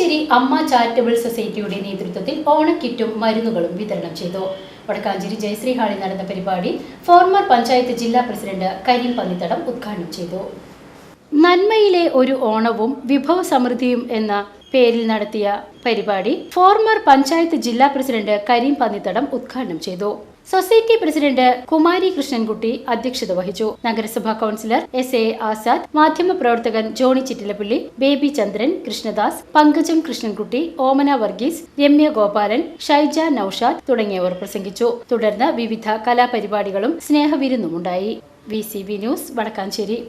Vadakkanchery Amma charitable സൊസൈറ്റിയുടെ നേതൃത്വത്തിൽ ഓണക്കിറ്റും മരുന്നുകളും വിതരണം ചെയ്തു. വടക്കാഞ്ചേരി ജയശ്രീ ഹാളിൽ നടന്ന പരിപാടി ഫോർമർ പഞ്ചായത്ത് ജില്ലാ പ്രസിഡന്റ് കരീം പന്നിത്തടം ഉദ്ഘാടനം ചെയ്തു. നന്മയിലെ ഒരു ഓണവും വിഭവ സമൃദ്ധിയും എന്ന പേരിൽ നടത്തിയ പരിപാടി ഫോർമർ പഞ്ചായത്ത് ജില്ലാ പ്രസിഡന്റ് കരീം പന്നിത്തടം ഉദ്ഘാടനം ചെയ്തു. സൊസൈറ്റി പ്രസിഡന്റ് കുമാരി കൃഷ്ണൻകുട്ടി അധ്യക്ഷത വഹിച്ചു. നഗരസഭാ കൗൺസിലർ എസ് എ ആസാദ് മാധ്യമപ്രവർത്തകൻ ജോണി ചിറ്റിലപ്പള്ളി ബേബി ചന്ദ്രൻ കൃഷ്ണദാസ് പങ്കജം കൃഷ്ണൻകുട്ടി ഓമന വർഗീസ് രമ്യ ഗോപാലൻ ഷൈജ നൌഷാദ് തുടങ്ങിയവർ പ്രസംഗിച്ചു. തുടർന്ന് വിവിധ കലാപരിപാടികളും സ്നേഹവിരുന്നുമുണ്ടായി. V C B news Vadakkanchery.